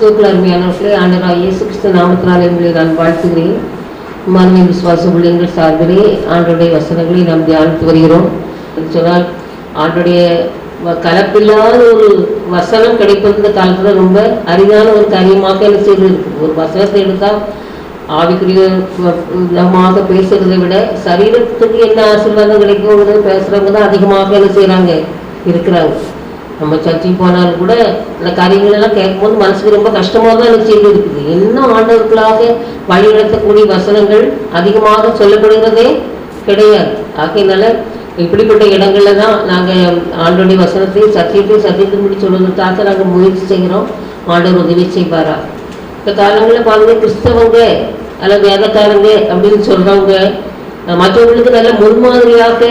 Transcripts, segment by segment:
கிறிஸ்துவுக்குள் அருமையானவர்களே ஆண்டவராக இயேசு கிறிஸ்து நாமத்தினாலே உங்களை நான் வாழ்த்துகிறேன். மனமே விசுவாச உள்ளங்கள் சார்பிலே ஆண்டோடைய வசனங்களை நாம் தியானித்து வருகிறோம். சொன்னால் ஆண்டோடைய கலப்பில்லாத ஒரு வசனம் கிடைப்பது இந்த காலத்தில் ரொம்ப அரிதான ஒரு காரியமாக என்ன செய்து இருக்குது ஒரு வசனத்தை எடுத்தால் ஆவிக்குரிய விதமாக பேசுறதை விட சரீரத்துக்கு என்ன ஆசீர்வாதம் கிடைக்கும் பேசுகிறவங்க தான் அதிகமாக என்ன செய்கிறாங்க இருக்கிறாங்க. நம்ம சர்ச்சைக்கு போனாலும் கூட அந்த காரியங்கள் எல்லாம் கேட்கும்போது மனசுக்கு ரொம்ப கஷ்டமாக தான் எனக்கு செய்து இருக்குது. இன்னும் ஆண்டவர்களாக வழிநடத்தக்கூடிய வசனங்கள் அதிகமாக சொல்லப்படுகிறதே கிடையாது. ஆகையினால இப்படிப்பட்ட இடங்கள்ல தான் நாங்கள் ஆண்டோடைய வசனத்தையும் சத்தியத்தையும் சத்தியத்தின்படி சொல்வதற்காக நாங்கள் முயற்சி செய்கிறோம். ஆண்டவர் உதவி செய்வாரா? இந்த காலங்களில் பாருங்க கிறிஸ்தவங்க அல்லது வேதக்காரங்க அப்படின்னு சொல்றவங்க மற்றவங்களுக்கு நல்ல முன்மாதிரியாக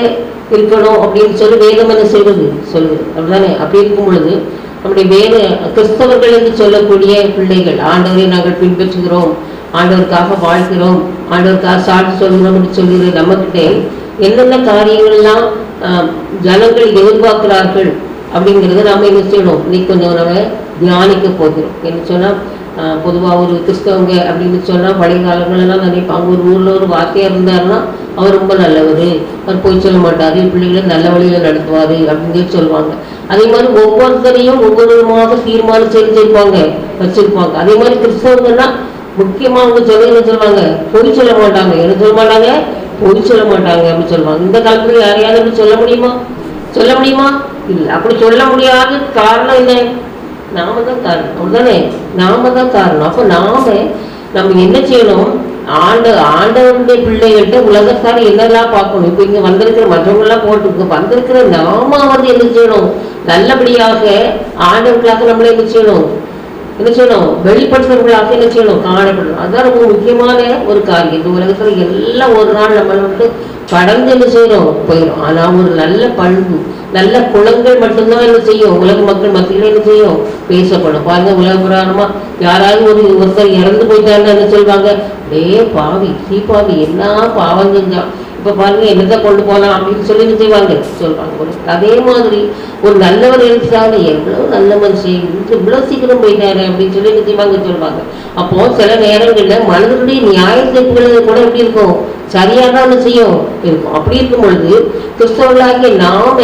இருக்கணும் அப்படின்னு சொல்லி வேதம் என்ன செய்வது? சொல்லுது. அப்படிதானே? அப்படி இருக்கும் பொழுது நம்முடைய வேத கிறிஸ்தவர்கள் என்று சொல்லக்கூடிய பிள்ளைகள் ஆண்டவரை நாங்கள் பின்பற்றுகிறோம் ஆண்டவருக்காக வாழ்கிறோம் ஆண்டவருக்காக சாட்சி சொல்கிறோம் என்று சொல்கிற நம்மகிட்ட என்னென்ன காரியங்கள்லாம் ஜனங்கள் எதிர்பார்க்கிறார்கள் அப்படிங்கிறத நாம் என்ன செய்யணும்? இன்னைக்கு கொஞ்சம் நம்ம தியானிக்க போகிறோம். என்ன சொன்னால் பொதுவாக ஒரு கிறிஸ்தவங்க அப்படின்னு சொன்னால் பழைய காலங்களெல்லாம் நினைப்பாங்க ஒரு ஊரில் ஒரு வார்த்தையாக இருந்தாருன்னா அவர் ரொம்ப நல்லவர். அவர் போய் சொல்ல மாட்டார். பிள்ளைகளை நல்ல வழியில் நடத்துவார் அப்படின்னு சொல்லி சொல்லுவாங்க. அதே மாதிரி ஒவ்வொருத்தரையும் ஒவ்வொரு விதமாக தீர்மானம் செஞ்சிருப்பாங்க வச்சிருப்பாங்க. அதே மாதிரி கிறிஸ்தவங்கன்னா முக்கியமாக அவங்க சொல்ல என்ன சொல்லுவாங்க? பொய் சொல்ல மாட்டாங்க. என்ன சொல்ல மாட்டாங்க? பொய் சொல்ல மாட்டாங்க அப்படின்னு சொல்லுவாங்க. இந்த காலத்தில் யாரையாவது அப்படி சொல்ல முடியுமா? சொல்ல முடியுமா? இல்லை. அப்படி சொல்ல முடியாத காரணம் என்ன? நாம தான் காரணம். அப்படிதானே நாம தான் காரணம். அப்போ நாம நம்ம என்ன செய்யணும்? ஆண்ட ஆண்டவருடைய பிள்ளைகள்கிட்ட உலகத்தார் என்னெல்லாம் பார்க்கணும்? இப்போ இங்கே வந்திருக்கிற மற்றவங்கெல்லாம் போட்டு வந்திருக்கிற நாம வந்து என்ன செய்யணும்? நல்லபடியாக ஆண்டவர்களாக நம்மளை என்ன செய்யணும்? என்ன செய்யணும்? வெளிப்படுத்துறவர்களாக என்ன செய்யணும்? காணப்படணும். அதுதான் ரொம்ப முக்கியமான ஒரு காரியம். இந்த உலகத்துல எல்லாம் ஒரு நாள் நம்மளை வந்து படர்ந்து என்ன செய்யணும்? போயிடும். ஆனா ஒரு நல்ல பண்பு நல்ல குளங்கள் மட்டும்தான் என்ன செய்யும்? உலக மக்கள் மத்தியில என்ன செய்யும்? பேசப்படும். பாருங்க உலக புராணமா யாராவது ஒரு ஒருத்தர் இறந்து போயிட்டாருன்னு என்ன சொல்லுவாங்க டே பாவி சீ பாவி என்ன பாவம் செஞ்சான் இப்ப பாருங்க என்னத்தை கொண்டு போகலாம் அப்படின்னு சொல்லி என்ன செய்வாங்க. சொல்றாங்க ஒரு அதே மாதிரி ஒரு நல்லவர் எழுதிட்டாங்க எவ்வளவு நல்ல மனுஷன் இவ்வளோ இவ்வளவு சீக்கிரம் போயிட்டாரு அப்படின்னு சொல்லி என்ன செய்வாங்க சொல்லுவாங்க அப்போ சில நேரங்கள்ல மனிதனுடைய நியாய தீர்ப்புகள் கூட எப்படி இருக்கும்? சரியாக தான் செய்யும். இருக்கும். அப்படி இருக்கும் பொழுது கிறிஸ்தவர்களாகிய நாம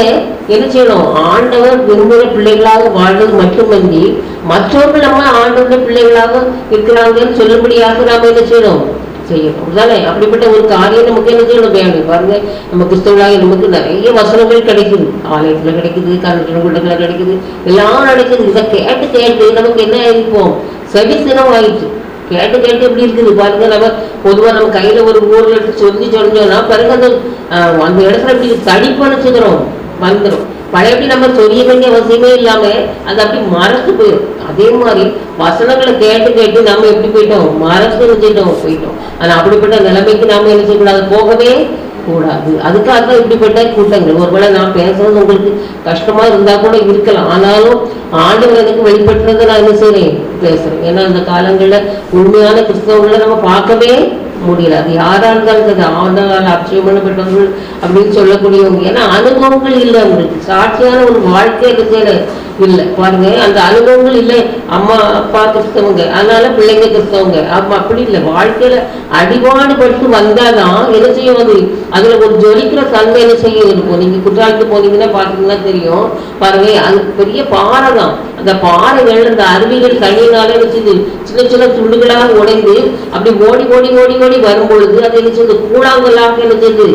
என்ன செய்யணும்? ஆண்டவர் விரும்புகிற பிள்ளைகளாக வாழ்வது மட்டுமன்றி மற்றவர்கள் நம்ம ஆண்டவருடைய பிள்ளைகளாக இருக்கிறாங்கன்னு சொல்லும்படியாக நாம என்ன செய்யணும்? செய்யணும். தானே அப்படிப்பட்ட ஒரு காரியம் நமக்கு என்ன செய்யணும்? வேணும் பாருங்க நம்ம கிறிஸ்தவர்களாக நமக்கு நிறைய வசனங்கள் கிடைக்குது. ஆலயத்துல கிடைக்குது கருணை கிடைக்குது. எல்லாம் நடக்குது. இதை கேட்டு கேட்டு நமக்கு என்ன ஆயிருப்போம் செவிசினம் ஆயிடுச்சு கேட்டு கேட்டு எப்படி இருக்குது? பாருங்க நம்ம பொதுவா நம்ம கையில ஒரு ஊர்ல எடுத்து சொல்லி சொன்னோம்னா பிறகு அந்த ஆஹ், அந்த இடத்துல இப்படி சுதரம் வந்துடும் பழையபடி நம்ம சொல்ல வேண்டிய அவசியமே இல்லாம அது அப்படி மறந்து போயிடும் அதே மாதிரி வசனங்களை கேட்டு கேட்டு நம்ம எப்படி போயிட்டோம்? மறந்து செஞ்சிட்டோம் போயிட்டோம். ஆனா அப்படிப்பட்ட நிலைமைக்கு நாம என்ன செய்யக்கூடாது? போகவே கூடாது. அதுக்காக தான் இப்படிப்பட்ட கூட்டங்கள். ஒருவேளை நான் பேசுறது உங்களுக்கு கஷ்டமா இருந்தா கூட இருக்கலாம். ஆனாலும் ஆண்டவர் எனக்கு வெளிப்படுத்துறதை நான் என்ன செய்யறேன் பேசுறேன். ஏன்னா அந்த காலங்கள்ல உண்மையான கிறிஸ்தவங்களை நம்ம பார்க்கவே முடியல. அது யாரா இருந்தாலும் சரி ஆண்டால் அபிஷேகம் பண்ணப்பட்டவர்கள் அப்படின்னு சொல்லக்கூடியவங்க. ஏன்னா அனுபவங்கள் இல்லை அவங்களுக்கு. சாட்சியான ஒரு வாழ்க்கை இருக்கிற இல்லை. பாருங்க அந்த அனுபவங்கள் இல்லை. அம்மா அப்பா கிறிஸ்தவங்க. அதனால பிள்ளைங்க கிறிஸ்தவங்க. அப்ப அப்படி இல்லை. வாழ்க்கையில அடிபாடு பட்டு வந்தாதான் என்ன செய்யும் அது அதுல ஒரு ஜொலிக்கிற தன்மை என்ன செய்யும் இருக்கும். நீங்க குற்றாலத்துக்கு போனீங்கன்னா பாத்தீங்கன்னா தெரியும். பாருங்க அது பெரிய பாறை தான். அந்த பாறைகள் அந்த அருவிகள் தண்ணியினால என்ன சின்ன சின்ன துண்டுகளாக உடைந்து அப்படி ஓடி ஓடி ஓடி ஓடி வரும்பொழுது அது என்ன செய்யுது கூழாங்கல்லாக என்ன செய்யுது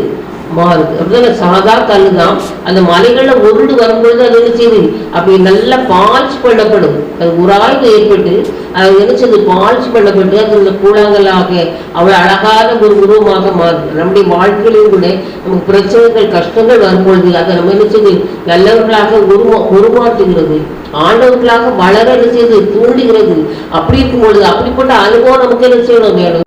மாறுது அப்படிதானே சாதா கல்லு தான். அந்த மலைகள்ல உருண்டு வரும்பொழுது அது என்ன செய்யுது அப்படி நல்லா பால்ச் பண்ணப்படும் அது உராய்வு ஏற்பட்டு அது என்ன செய்யுது பால்ச் பண்ணப்பட்டு அது இந்த கூழாங்கலாக அவ்வளவு அழகான ஒரு உருவமாக மாறுது. நம்முடைய வாழ்க்கையிலும் கூட நமக்கு பிரச்சனைகள் கஷ்டங்கள் வரும்பொழுது அதை நம்ம என்ன செய்யுது நல்லவர்களாக உருமா உருமாற்றுகிறது ஆண்டவர்களாக வளர என்ன செய்யுது தூண்டுகிறது. அப்படி இருக்கும் பொழுது அப்படிப்பட்ட அனுபவம் நமக்கு என்ன செய்யணும் வேணும்